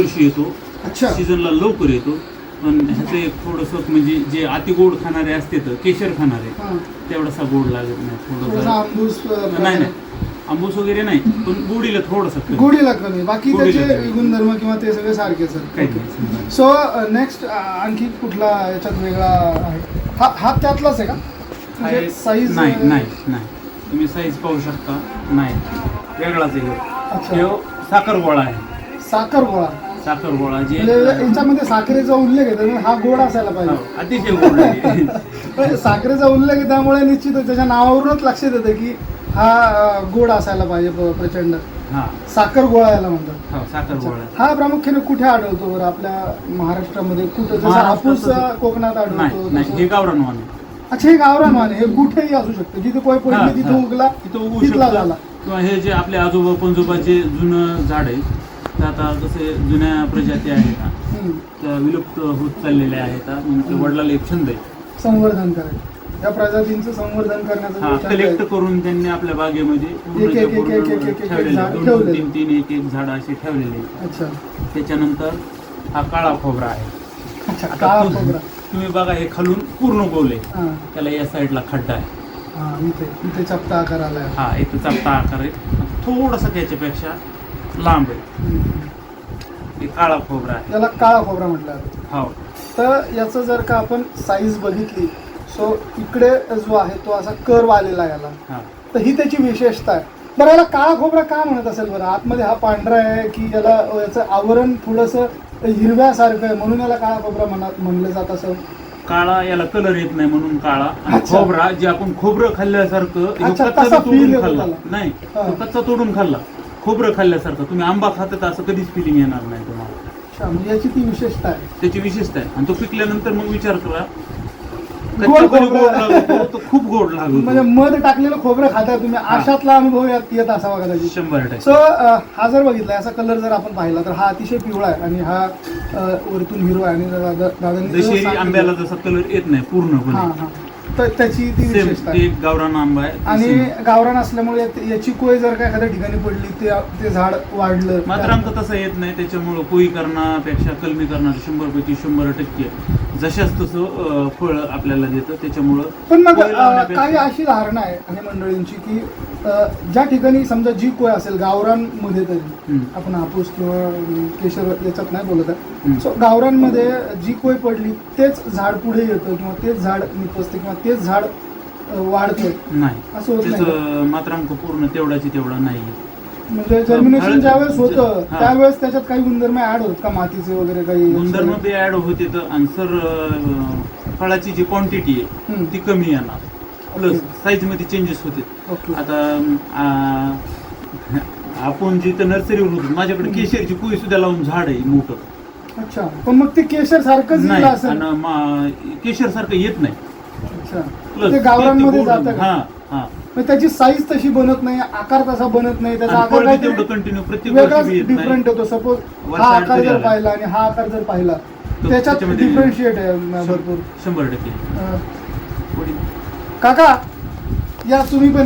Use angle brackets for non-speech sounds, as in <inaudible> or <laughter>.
वर्षी येतो. अच्छा. सीझनला लवकर येतो. पण ह्याचं एक थोडंसं म्हणजे जे अति गोड खाणारे असते तर केशर खाणारे हा. तेवढासा गोड लागत नाही थोडासा थोडंसं आंबूस अं, नाही नाही. आंबूस वगैरे नाही पण गोडीला थोडंसं कमी. गोडीला कमी. बाकी गोडीला त्याचे कमी. गुणधर्म किंवा ते सगळे सारखेच काही नाही सो नेक्स्ट आणखी कुठला याच्यात वेगळा आहे? हा हा त्यातलाच आहे का? म्हणजे आहे- साईज नाही नाही नाही. तुम्ही साईज पाहू शकता. नाही. वेगळाच आहे. ह्यो. अच्छा. ह्यो साखर गोळा आहे. साखर गोळा. साखर गोळा जे याच्यामध्ये साखरेचा उल्लेख आहे त्यामुळे हा गोड असायला हो, पाहिजे अतिशय गोड आहे. <laughs> साखरेचा उल्लेख आहे त्यामुळे निश्चितच त्याच्या नावावरूनच लक्षात येतं की हा अं, गोड असायला पाहिजे प- प्रचंड. हा. साखर गोळा याला म्हणतात. हो साखर गोळा. हा प्रामुख्याने कुठे आढळतो बरं? आपल्या महाराष्ट्रामध्ये कुठं? जसं महाराष्ट्रात हापूस अं, कोकणात नाही आढळतो नाही तसं- हे गावरान वाण आहे अच्छा हे गावरान आहे हे कुठेही असू शकतं. जिथे कोय हा, पडली तिथे हा. उगला तिथं उगवू तिथला शकतं. झाला. किंवा हे जे आपले आजोबा पणजोबाचे जुनं झाड आहे आता कसे जुन्या प्रजाती आहेत. त्या विलुप्त होत चाललेल्या आहेत ते वडिलाला एक छंद आहे. संवर्धन करायचं. या प्रजातींचं संवर्धन करण्याचा हा कलेक्ट करून त्यांनी आपल्या बागेमध्ये पूर्ण एक- एक- ते एक- एक- पूर्ण एक- एक- एक ठेवलेले झाड दोन दोन ठेवलेले. तीन तीन एक एक झाड असे ठेवलेले आहेत. अच्छा. त्याच्यानंतर हा काळा खोबरा आहे. अच्छा आता काळा तु- खोबरा. तुम्ही बघा हे खालून पूर्ण गोल आहे. हा. त्याला या साईडला खड्डा आहे. हा इथे इथे चपटा आकार आलाय हा इथं चपटा आकार आहे. थोडासा त्याच्यापेक्षा लांब आहे. हे काळा खोबरा आहे. याला काळा खोबरा म्हटलं जातं. हो. तर याचं जर का आपण साईज बघितली सो इकडे जो आहे तो असा कर्व आलेला आहे याला. हा. तर ही त्याची विशेषता आहे. बरं याला काळा खोबरा का म्हणत असेल बरं? आतमध्ये हा पांढरा आहे की याला अ, याचं आवरण थोडंसं हिरव्यासारखं आहे म्हणून याला काळा खोबरा म्हणा म्हणलं जात असं? काळा याला कलर येत नाही म्हणून काळा. आणि अच्छा. खोबरा जे आपण खोबरं खाल्ल्यासारखं ह्यो अच्छा, कच्चा तसा बी feel तोडून येतो खाल्ला. त्याला. नाही हा. तो कच्चा तोडून खाल्ला. खोबरं खाल्ल्यासारखं. तुम्ही आंबा खातात असं कधीच फिलिंग येणार नाही तुम्हाला. अच्छा म्हणजे याची ती विशेषता आहे. त्याची विशेषता आहे. आणि तो पिकल्यानंतर मग विचार करा. गोड कच्चा जरी खोबरं. गोड लागतो तो खूप गोड म्हणजे लागतो मध टाकलेलं खोबरं खाताय तुम्ही. अशातला अनुभव यात येत असावा कदाचित. शंभर टक्के. सो हा जर बघितला याचा कलर जर आपण पाहिला तर हा अतिशय पिवळा आहे आणि हा अ, वरतून हिरो आहे आणि दादा- दादांनी जसं दशेरी सांगितलं- आंब्याला जसा कलर येत नाही हा पूर्णपणे हा. तर त्याची ती सेम विशेषता ते आहे एक गावरान आंबा आहे आणि. गावरान असल्यामुळे यात- याची कोय जर का एखाद्या ठिकाणी पडली ते ते झाड वाढलं मात्रांक तसं येत नाही त्याच्यामुळं पोई करण्यापेक्षा कलमी करणार शंभर पैकी शंभर टक्के जशाच तसं अं, फळ आपल्याला देतं त्याच्यामुळं पण मग कोय अ, लावण्यापेक्षा- काही अशी धारणा आहे आणि मंडळींची की ज्या ठिकाणी समजा जी कोय असेल गावरांमध्ये तरी. आपण हापूस किंवा केशर याच्यात नाही बोलत आहे. सो गावरांमध्ये जी कोय पडली तेच झाड पुढे येतं किंवा तेच झाड निपसते किंवा तेच झाड वाढतं नाही असं होत नाही मात्रांक पूर्ण तेवढाची तेवढा नाही म्हणजे जर्मिनेशन ज्यावेळेस होतं. त्यावेळेस त्याच्यात काही गुणधर्म ऍड होत का मातीचे वगैरे काही गुणधर्म बी ऍड होते तर आणि सर फळाची जी क्वांटिटी आहे. ती कमी येणार प्लस. साईजमध्ये चेंजेस होते. आता आपण जिथं नर्सरीवर होतो माझ्याकडे. केशरची कुई सुद्धा लावून झाड आहे मोठं. अच्छा पण मग ते केशर सारखंच नाही आणि मा- केशर सारखं येत नाही. अच्छा. Plus ते गावरांमध्ये ते गोड- जातं का? हा हा. मग त्याची साईज तशी बनत नाही आकार तसा बनत नाही त्याचा आणि आकार बी तेवढं काहीतरी कंटिन्यू प्रत्येक वेगळाच वर्षी बी येत नाही. डिफरंट होतो. सपोज हा आकार तरी जर आला. पाहिला आणि हा आकार जर पाहिला त्याच्यात त्याच्यामध्ये- डिफरन्शिएट आहे म, भरपूर. शंभर टक्के. अं, काका या तुम्ही पण